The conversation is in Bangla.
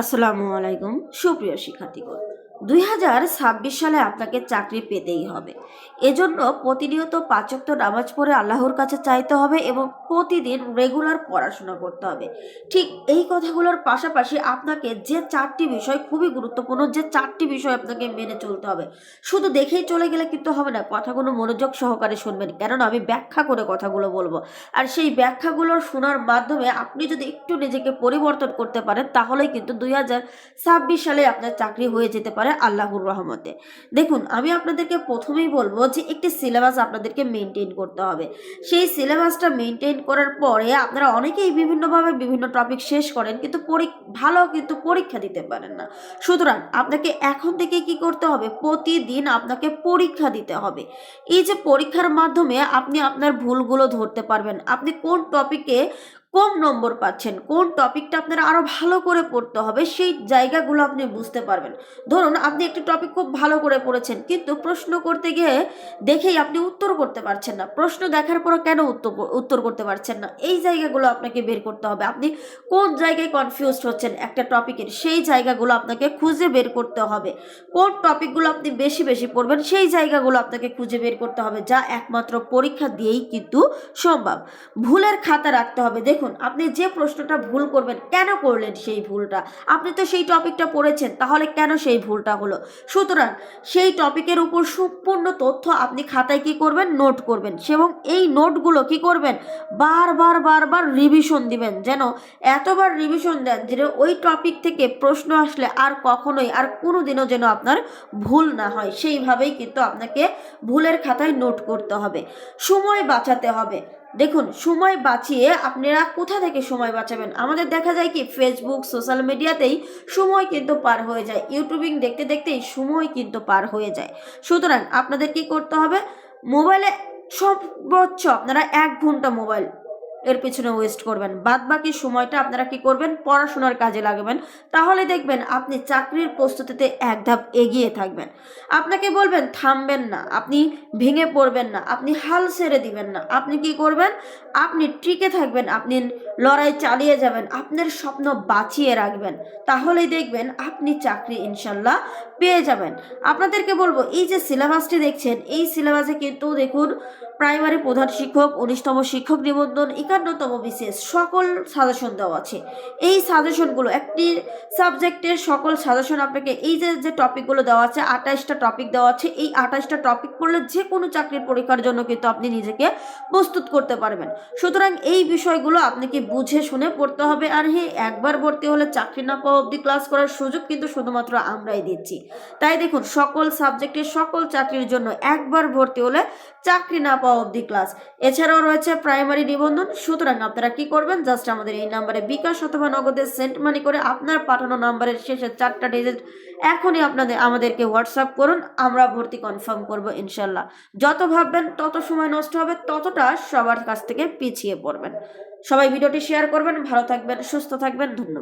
আসসালামু আলাইকুম সুপ্রিয় শিক্ষার্থীগণ। দুই হাজার ছাব্বিশ সালে আপনাকে চাকরি পেতেই হবে। এজন্য প্রতিনিয়ত পাচক নামাজ পড়ে আল্লাহর কাছে চাইতে হবে এবং প্রতিদিন রেগুলার পড়াশোনা করতে হবে। ঠিক এই কথাগুলোর পাশাপাশি আপনাকে যে চারটি বিষয় খুবই গুরুত্বপূর্ণ, যে চারটি বিষয় আপনাকে মেনে চলতে হবে। শুধু দেখেই চলে গেলে কিন্তু হবে না, কথাগুলো মনোযোগ সহকারে শুনবেন। কেননা আমি ব্যাখ্যা করে কথাগুলো বলব। আর সেই ব্যাখ্যাগুলো শোনার মাধ্যমে আপনি যদি একটু নিজেকে পরিবর্তন করতে পারেন, তাহলেই কিন্তু দুই হাজার ছাব্বিশ সালে আপনার চাকরি হয়ে যেতে পারে। আল্লাহর রহমতে। দেখুন, আমি আপনাদেরকে প্রথমেই বলব যে একটি সিলেবাস আপনাদেরকে মেনটেন করতে হবে। সেই সিলেবাসটা মেনটেন করার পরে আপনারা অনেকেই বিভিন্নভাবে বিভিন্ন টপিক শেষ করেন কিন্তু পরী- ভালো কিন্তু পরীক্ষা দিতে পারেন না। সুতরাং আপনাকে এখন থেকে কি করতে হবে? প্রতিদিন আপনাকে পরীক্ষা দিতে হবে। এই যে পরীক্ষার মাধ্যমে আপনি আপনার ভুলগুলো ধরতে পারবেন, আপনি কোন টপিকে কম নম্বর পাচ্ছেন। কোন টপিকটা আপনার আরও ভালো করে পড়তে হবে সেই জায়গাগুলো আপনি বুঝতে পারবেন। ধরুন, আপনি একটি টপিক খুব ভালো করে পড়েছেন, কিন্তু প্রশ্ন করতে গিয়ে দেখেই আপনি উত্তর করতে পারছেন না। প্রশ্ন দেখার পর কেন উত্তর উত্তর করতে পারছেন না? এই জায়গাগুলো আপনাকে বের করতে হবে। আপনি কোন জায়গায় কনফিউজড হচ্ছেন একটা টপিকের, সেই জায়গাগুলো আপনাকে খুঁজে বের করতে হবে। কোন টপিকগুলো আপনি বেশি বেশি পড়বেন, সেই জায়গাগুলো আপনাকে খুঁজে বের করতে হবে, যা একমাত্র পরীক্ষা দিয়েই কিন্তু সম্ভব। ভুলের খাতা রাখতে হবে। দেখুন আপনি যে প্রশ্নটা ভুল করবেন, কেন করলেন সেই ভুলটা? আপনি তো সেই টপিকটা পড়েছেন, তাহলে কেন সেই ভুলটা হলো? সুতরাং সেই টপিকের উপর সম্পূর্ণ তথ্য আপনি খাতায় কি করবেন? নোট করবেন এবং এই নোটগুলো কি করবেন? বারবার বারবার রিভিশন দিবেন, যেন এতবার রিভিশন দেন যে ওই টপিক থেকে প্রশ্ন আসলে আর কখনোই আর কোনো দিনও যেন আপনার ভুল না হয়। সেইভাবেই কিন্তু আপনাকে ভুলের খাতায় নোট করতে হবে। সময় বাঁচাতে হবে। দেখুন, সময় বাঁচিয়ে আপনারা কোথা থেকে সময় বাঁচাবেন? আমাদের দেখা যায় কি ফেসবুক সোশ্যাল মিডিয়াতেই সময় কিন্তু পার হয়ে যায়। ইউটিউবিং দেখতে দেখতেই সময় কিন্তু পার হয়ে যায়। সুতরাং আপনাদের কি করতে হবে? মোবাইলে সর্বোচ্চ আপনারা এক ঘণ্টা মোবাইল এর পিছনে ওয়েস্ট করবেন। বাদ বাকি সময়টা আপনারা কি করবেন? পড়াশোনার কাজে লাগাবেন। তাহলে দেখবেন আপনি চাকরির প্রস্তুতিতে এক ধাপ এগিয়ে থাকবেন। আপনাকে বলবেন, থামবেন না। আপনি ভেঙে পড়বেন না। আপনি হাল ছেড়ে দিবেন না। আপনি কি করবেন? আপনি টিকে থাকবেন। আপনি লড়াই চালিয়ে যাবেন। আপনার স্বপ্ন বাঁচিয়ে রাখবেন। তাহলেই দেখবেন আপনি চাকরি ইনশাল্লাহ পেয়ে যাবেন। আপনাদেরকে বলব, এই যে সিলেবাসটি দেখছেন, এই সিলেবাসে কিন্তু দেখুন, প্রাইমারি প্রধান শিক্ষক, উনিশতম শিক্ষক নিবন্ধন একান্নতম বিশেষ, সকল সাজেশন দেওয়া আছে। এই সাজেশনগুলো একটি সাবজেক্টের সকল সাজেশন আপনাকে এই যে যে টপিকগুলো দেওয়া আছে আঠাশটা টপিক দেওয়া আছে, এই আঠাশটা টপিক পড়লে যে কোনো চাকরির পরীক্ষার জন্য কিন্তু আপনি নিজেকে প্রস্তুত করতে পারবেন। সুতরাং এই বিষয়গুলো আপনাকে বুঝে শুনে পড়তে হবে। আর হ্যাঁ একবার ভর্তি হলে চাকরি না পাওয়া অবধি ক্লাস করার সুযোগ কিন্তু শুধুমাত্র আমরাই দিচ্ছি। তাই দেখুন, সকল সাবজেক্টের সকল চাকরির জন্য একবার ভর্তি হলে চাকরি না পাওয়া অবধি ক্লাস এছাড়াও রয়েছে প্রাইমারি নিবন্ধন সুতরাং আপনারা কি করবেন? জাস্ট আমাদের এই নাম্বারে বিকাশ অথবা নগদে সেন্ট মানি করে আপনার পাঠানো নাম্বারের শেষে চারটা ডিজিট এখনই আপনাদের, আমাদেরকে হোয়াটসঅ্যাপ করুন। আমরা ভর্তি কনফার্ম করব, ইনশাল্লাহ। যত ভাববেন, তত সময় নষ্ট হবে, ততটা সবার কাছ থেকে পিছিয়ে পড়বেন। সবাই ভিডিওটি শেয়ার করবেন, ভালো থাকবেন, সুস্থ থাকবেন, ধন্যবাদ।